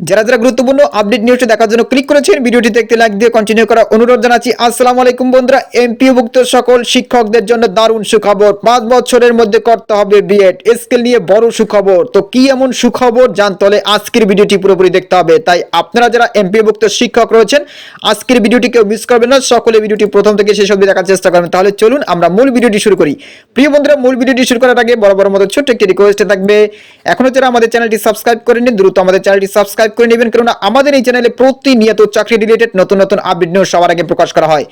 যারা যারা গুরুত্বপূর্ণ আপডেট নিউজটি দেখার জন্য ক্লিক করেছেন ভিডিওটি দেখতে লাইক দিয়ে কন্টিনিউ করা অনুরোধ জানাচ্ছি। আসসালামু আলাইকুম বন্ধুরা এমপিওভুক্ত সকল শিক্ষকদের জন্য দারুণ সুখবর। পাঁচ বছরের মধ্যে করতে হবে বিএড স্কেল নিয়ে বড় সুখবর। তো কি এমন সুখবর? জানতে হলে আজকের ভিডিওটি পুরোপুরি দেখতে হবে। তাই আপনারা যারা এমপিওভুক্ত শিক্ষক রয়েছেন, আজকের ভিডিওটি কেউ মিস করবেন না। সকলে ভিডিওটি প্রথম থেকে শেষ অবধি দেখার চেষ্টা করবেন। তাহলে চলুন আমরা মূল ভিডিওটি শুরু করি। প্রিয় বন্ধুরা, মূল ভিডিওটি শুরু করার আগে বড় বড় মতো ছোট্ট একটি রিকোয়েস্ট থাকবে। এখনও যারা আমাদের চ্যানেলটি সাবস্ক্রাইব করেননি, দ্রুত আমাদের চ্যানেলটি সাবস্ক্রাইব করে নেবেন, কেননা আমাদের এই চ্যানেলে প্রতিনিয়ত চাকরি রিলেটেড নতুন নতুন আপডেট নিউজ সবার আগে প্রকাশ করা হয়।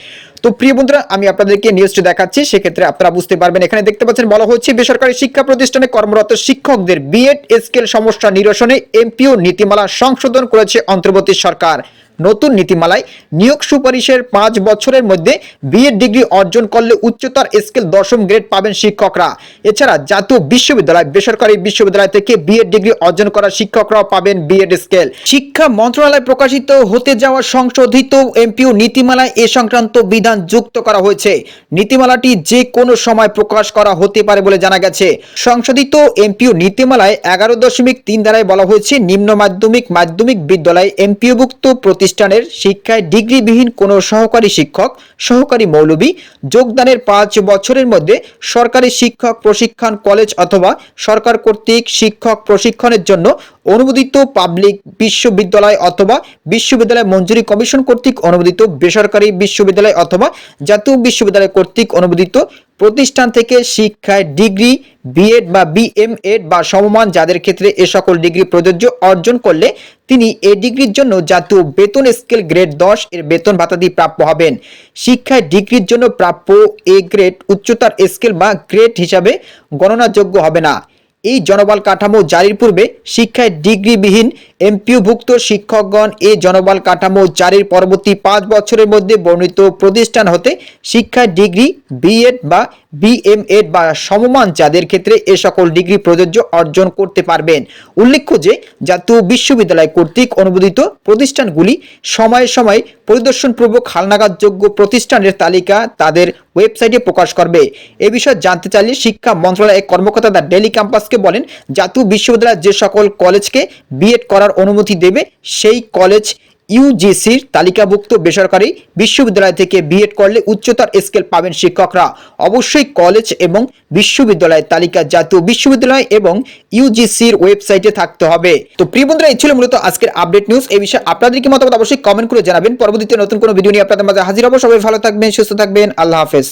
তো প্রিয় বন্ধুরা, আমি আপনাদেরকে নিউজটি দেখাচ্ছি, সেক্ষেত্রে আপনারা বুঝতে পারবেন, এখানে দেখতে পাচ্ছেন বলা হচ্ছে, বেসরকারি শিক্ষা প্রতিষ্ঠানে কর্মরত শিক্ষকদের বিএড স্কেল সমস্যা নিরসনে এমপিও নীতিমালা সংশোধন করেছে অন্তর্বর্তী সরকার। নতুন নীতিমালায় নিয়োগ সুপারিশের পাঁচ বছরের মধ্যে বিএড ডিগ্রি অর্জন করলে উচ্চতর স্কেল দশম গ্রেড পাবেন শিক্ষকরা। এছাড়া জাতীয় বিশ্ববিদ্যালয়, বেসরকারি বিশ্ববিদ্যালয় থেকে বিএড ডিগ্রি অর্জন করা শিক্ষকরাও পাবেন বিএড স্কেল শিক্ষা মন্ত্রণালয় প্রকাশিত হতে যাওয়া সংশোধিত এমপিও নীতিমালায় এ সংক্রান্ত বিধান যুক্ত করা হয়েছে। নীতিমালাটি যে কোনো সময় প্রকাশ করা হতে পারে বলে জানা গেছে। সংশোধিত এমপিও নীতিমালায় এগারো দশমিক তিন ধারায় বলা হয়েছে, নিম্ন মাধ্যমিক মাধ্যমিক বিদ্যালয় এমপিওভুক্ত প্রতিষ্ঠানের শিক্ষায় ডিগ্রিবিহীন কোনো সহকারী শিক্ষক, সহকারী মৌলবী যোগদানের পাঁচ বছরের মধ্যে সরকারি শিক্ষক প্রশিক্ষণ কলেজ অথবা সরকার কর্তৃক শিক্ষক প্রশিক্ষণের জন্য অনুমোদিত পাবলিক বিশ্ববিদ্যালয় অথবা বিশ্ববিদ্যালয় মঞ্জুরি কমিশন কর্তৃক অনুমোদিত বেসরকারি বিশ্ববিদ্যালয় অথবা জাতীয় বিশ্ববিদ্যালয় কর্তৃক অনুমোদিত প্রতিষ্ঠান থেকে শিক্ষায় ডিগ্রি বিএড বা বিএমএড বা সমমান যাদের ক্ষেত্রে এ সকল ডিগ্রি প্রযোজ্য অর্জন করলে তিনি এ ডিগ্রির জন্য জাতীয় বেতন স্কেল গ্রেড দশ এর বেতন ভাতাদি প্রাপ্য হবেন। শিক্ষায় ডিগ্রির জন্য প্রাপ্য এ গ্রেড উচ্চতার স্কেল বা গ্রেড হিসাবে গণনাযোগ্য হবে না। এই জনবল কাঠামো জারির পূর্বে শিক্ষায় ডিগ্রিবিহীন এমপিওভুক্ত শিক্ষকগণ এ জনবল কাঠামো জারির পরবর্তী পাঁচ বছরের মধ্যে বর্ণিত প্রতিষ্ঠান হতে শিক্ষায় ডিগ্রি, বিএড বা বিএমএড বা সমমান যাদের ক্ষেত্রে এ সকল ডিগ্রি প্রযোজ্য অর্জন করতে পারবেন। উল্লেখ্য যে জাতীয় বিশ্ববিদ্যালয় কর্তৃক অনুমোদিত প্রতিষ্ঠানগুলি সময়ে সময়ে পরিদর্শনপূর্বক হালনাগাদযোগ্য প্রতিষ্ঠানের তালিকা তাদের ওয়েবসাইটে প্রকাশ করবে। এ বিষয়ে জানতে চাইলে শিক্ষা মন্ত্রণালয়ের কর্মকর্তা দ্য ডেলি ক্যাম্পাসকে বলেন, জাতীয় বিশ্ববিদ্যালয় যে সকল কলেজকে বিএড করার অনুমতি দেবে সেই কলেজ ইউজিসির তালিকাভুক্ত বেসরকারি বিশ্ববিদ্যালয় থেকে বিএড করলে উচ্চতর স্কেল পাবেন শিক্ষকরা। অবশ্যই কলেজ এবং বিশ্ববিদ্যালয়ের তালিকা জাতীয় বিশ্ববিদ্যালয় এবং ইউজিসির ওয়েবসাইটে থাকতে হবে। তো প্রিয় বন্ধুরা, এই ছিল মূলত আজকের আপডেট নিউজ। এই বিষয়ে আপনাদের কি মতামত অবশ্যই কমেন্ট করে জানাবেন। পরবর্তীতে নতুন কোনো ভিডিও নিয়ে আপনাদের মাঝে হাজির হব। সবাই ভালো থাকবেন, সুস্থ থাকবেন। আল্লাহ হাফেজ।